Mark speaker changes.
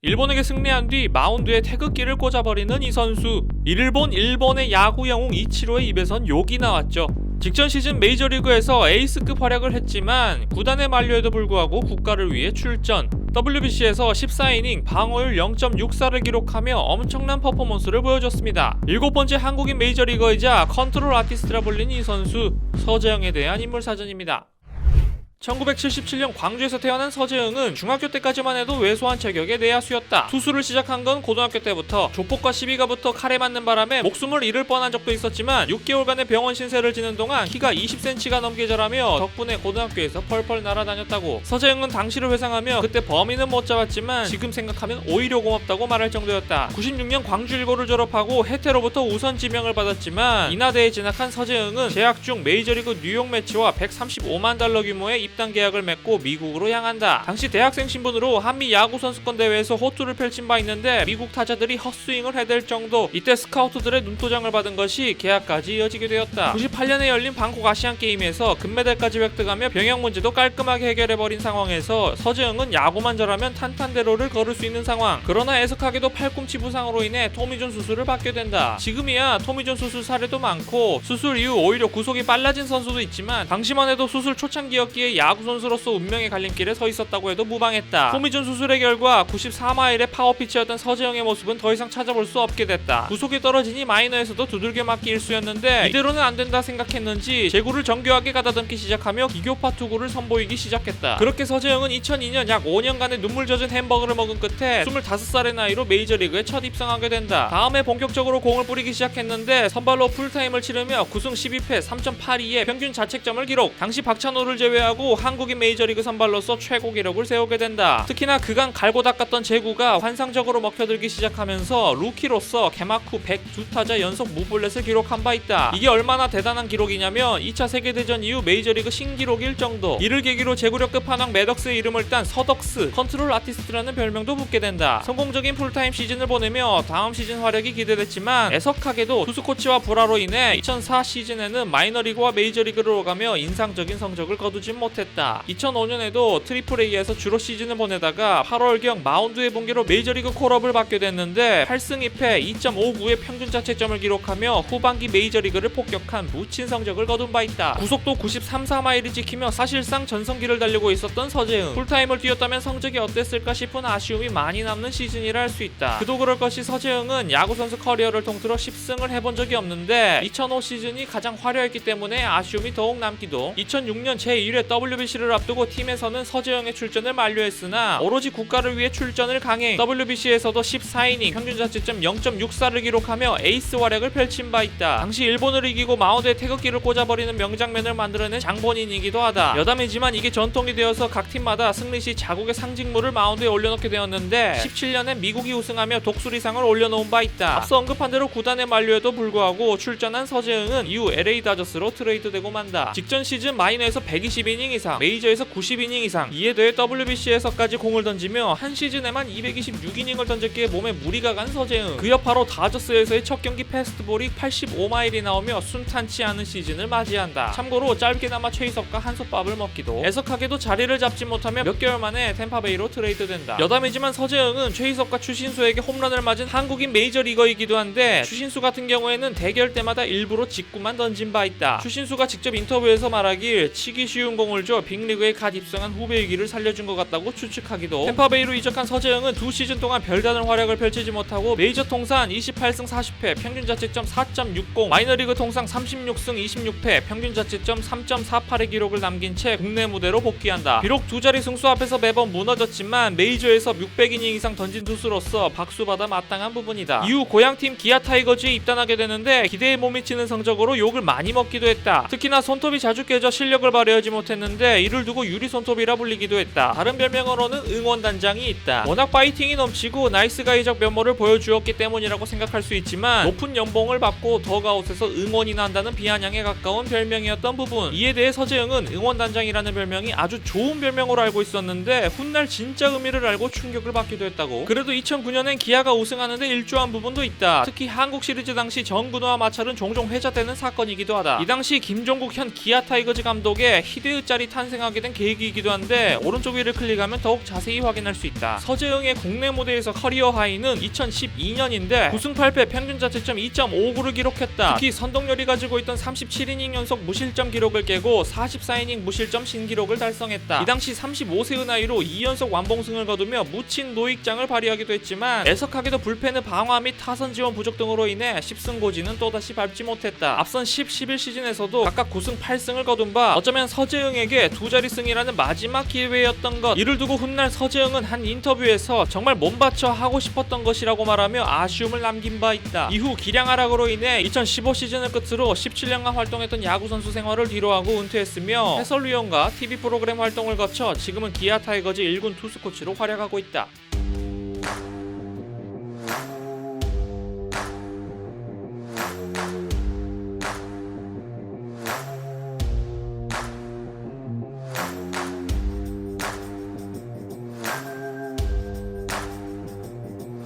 Speaker 1: 일본에게 승리한 뒤 마운드에 태극기를 꽂아버리는 이 선수. 이를 본 일본의 야구 영웅 이치로의 입에선 욕이 나왔죠. 직전 시즌 메이저리그에서 에이스급 활약을 했지만 구단의 만료에도 불구하고 국가를 위해 출전. WBC에서 14이닝 방어율 0.64를 기록하며 엄청난 퍼포먼스를 보여줬습니다. 일곱 번째 한국인 메이저리거이자 컨트롤 아티스트라 불린 이 선수 서재영에 대한 인물 사전입니다. 1977년 광주에서 태어난 서재흥은 중학교 때까지만 해도 왜소한 체격의 내야수였다. 투수를 시작한 건 고등학교 때부터 조폭과 시비가 붙어 칼에 맞는 바람에 목숨을 잃을 뻔한 적도 있었지만 6개월 간의 병원 신세를 지는 동안 키가 20cm가 넘게 자라며 덕분에 고등학교에서 펄펄 날아다녔다고. 서재흥은 당시를 회상하며 그때 범인은 못 잡았지만 지금 생각하면 오히려 고맙다고 말할 정도였다. 96년 광주 일고를 졸업하고 해태로부터 우선 지명을 받았지만 인하대에 진학한 서재흥은 재학 중 메이저리그 뉴욕 매치와 135만 달러 규모의 입단 계약을 맺고 미국으로 향한다. 당시 대학생 신분으로 한미 야구 선수권 대회에서 호투를 펼친 바 있는데 미국 타자들이 헛스윙을 해댈 정도. 이때 스카우트들의 눈도장을 받은 것이 계약까지 이어지게 되었다. 98년에 열린 방콕 아시안 게임에서 금메달까지 획득하며 병역 문제도 깔끔하게 해결해버린 상황에서 서재영은 야구만 잘하면 탄탄대로를 걸을 수 있는 상황. 그러나 애석하게도 팔꿈치 부상으로 인해 토미존 수술을 받게 된다. 지금이야 토미존 수술 사례도 많고 수술 이후 오히려 구속이 빨라진 선수도 있지만 당시만 해도 수술 초창기였기에 야구 선수로서 운명의 갈림길에 서 있었다고 해도 무방했다. 토미존 수술의 결과 94마일의 파워 피치였던 서재영의 모습은 더 이상 찾아볼 수 없게 됐다. 구속이 떨어지니 마이너에서도 두들겨 맞기 일수였는데 이대로는 안 된다 생각했는지 제구를 정교하게 가다듬기 시작하며 기교파 투구를 선보이기 시작했다. 그렇게 서재영은 2002년 약 5년간의 눈물 젖은 햄버거를 먹은 끝에 25살의 나이로 메이저리그에 첫 입성하게 된다. 다음에 본격적으로 공을 뿌리기 시작했는데 선발로 풀타임을 치르며 9승 12패 3.82의 평균 자책점을 기록. 당시 박찬호를 제외하고 한국인 메이저리그 선발로서 최고 기록을 세우게 된다. 특히나 그간 갈고 닦았던 제구가 환상적으로 먹혀들기 시작하면서 루키로서 개막 후 102타자 연속 무블렛을 기록한 바 있다. 이게 얼마나 대단한 기록이냐면 2차 세계대전 이후 메이저리그 신기록일 정도. 이를 계기로 제구력 끝판왕 매덕스의 이름을 딴 서덕스, 컨트롤 아티스트라는 별명도 붙게 된다. 성공적인 풀타임 시즌을 보내며 다음 시즌 활약이 기대됐지만 애석하게도 투수 코치와 불화로 인해 2004 시즌에는 마이너리그와 메이저리그를 오가며 인상적인 성적을 거두진 못했다. 2005년에도 트리플 A에서 주로 시즌을 보내다가 8월경 마운드의 봉기로 메이저리그 콜업을 받게 됐는데 8승 2패 2.59의 평균 자책점을 기록하며 후반기 메이저리그를 폭격한 무친 성적을 거둔 바 있다. 구속도 93, 4마일이 찍히며 사실상 전성기를 달리고 있었던 서재흥. 풀타임을 뛰었다면 성적이 어땠을까 싶은 아쉬움이 많이 남는 시즌이라 할 수 있다. 그도 그럴 것이 서재흥은 야구 선수 커리어를 통틀어 10승을 해본 적이 없는데 2005 시즌이 가장 화려했기 때문에 아쉬움이 더욱 남기도 2006년 제1회 WBC를 앞두고 팀에서는 서재영의 출전을 만료했으나 오로지 국가를 위해 출전을 강행 WBC에서도 14이닝 평균 자책점 0.64를 기록하며 에이스 활약을 펼친 바 있다. 당시 일본을 이기고 마운드에 태극기를 꽂아버리는 명장면을 만들어낸 장본인이기도 하다. 여담이지만 이게 전통이 되어서 각 팀마다 승리 시 자국의 상징물을 마운드에 올려놓게 되었는데 17년에 미국이 우승하며 독수리상을 올려놓은 바 있다. 앞서 언급한 대로 구단의 만료에도 불구하고 출전한 서재흥은 이후 LA 다저스로 트레이드되고 만다. 직전 시즌 마이너에서 120이닝 이상, 메이저에서 90이닝 이상, 이에 더해 WBC에서까지 공을 던지며 한 시즌에만 226이닝을 던졌기에 몸에 무리가 간 서재흥. 그 여파로 다저스에서의 첫 경기 패스트볼이 85마일이 나오며 순탄치 않은 시즌을 맞이한다. 참고로 짧게나마 최희석과 한솥밥을 먹기도 애석하게도 자리를 잡지 못하며 몇 개월 만에 템파베이로 트레이드된다. 여담이지만 서재흥은 최희석과 추신수에게 홈런을 맞은 한국인 메이저리거이기도 한데 추신수 같은 경우에는 대결 때마다 일부러 직구만 던진 바 있다. 추신수가 직접 인터뷰에서 말하길 치기 쉬운 공을 줘 빅리그에 갓 입성한 후배이기를 살려준 것 같다고 추측하기도 템파베이로 이적한 서재흥은 두 시즌 동안 별다른 활약을 펼치지 못하고 메이저 통산 28승 40패 평균 자책점 4.60 마이너리그 통상 36승 26패 평균 자책점 3.48의 기록을 남긴 채 국내 무대로 복귀한다. 비록 두 자리 승수 앞에서 매번 무너졌지만 메이저에서 600이닝 이상 던진 투수로서 박수받아 마땅한 부분이다. 이후 고향팀 기아 타이거즈에 입단하게 되는데 기대에 못 미치는 성적으로 욕을 많이 먹기도 했다. 특히나 손톱이 자주 깨져 실력을 발휘하지 못했는 데 이를 두고 유리 손톱이라 불리기도 했다. 다른 별명으로는 응원단장이 있다. 워낙 파이팅이 넘치고 나이스 가이적 면모를 보여주었기 때문이라고 생각할 수 있지만 높은 연봉을 받고 더가웃에서 응원이 난다는 비아냥에 가까운 별명이었던 부분 이에 대해 서재영은 응원단장이라는 별명이 아주 좋은 별명으로 알고 있었는데 훗날 진짜 의미를 알고 충격을 받기도 했다고 그래도 2009년엔 기아가 우승하는데 일조한 부분도 있다 특히 한국 시리즈 당시 정근호와 마찰은 종종 회자되는 사건이기도 하다 이 당시 김종국 현 기아 타이거즈 감독의 히데으 짜리 딸이 탄생하게 된 계기이기도 한데 오른쪽 위를 클릭하면 더욱 자세히 확인할 수 있다. 서재영의 국내 무대에서 커리어 하이는 2012년인데 9승 8패 평균 자책점 2.59를 기록했다. 특히 선동열이 가지고 있던 37이닝 연속 무실점 기록을 깨고 44이닝 무실점 신기록을 달성했다. 이 당시 35세의 나이로 2연속 완봉승을 거두며 묻힌 노익장을 발휘하기도 했지만 애석하게도 불펜의 방화 및 타선 지원 부족 등으로 인해 10승 고지는 또다시 밟지 못했다. 앞선 10, 11 시즌에서도 각각 9승 8승을 거둔 바 어쩌면 서재영에게 두 자리 승이라는 마지막 기회였던 것. 이를 두고 훗날 서재영은 한 인터뷰에서 정말 몸바쳐 하고 싶었던 것이라고 말하며 아쉬움을 남긴 바 있다. 이후 기량 하락으로 인해 2015 시즌을 끝으로 17년간 활동했던 야구 선수 생활을 뒤로하고 은퇴했으며 해설위원과 TV 프로그램 활동을 거쳐 지금은 기아 타이거즈 1군 투수 코치로 활약하고 있다.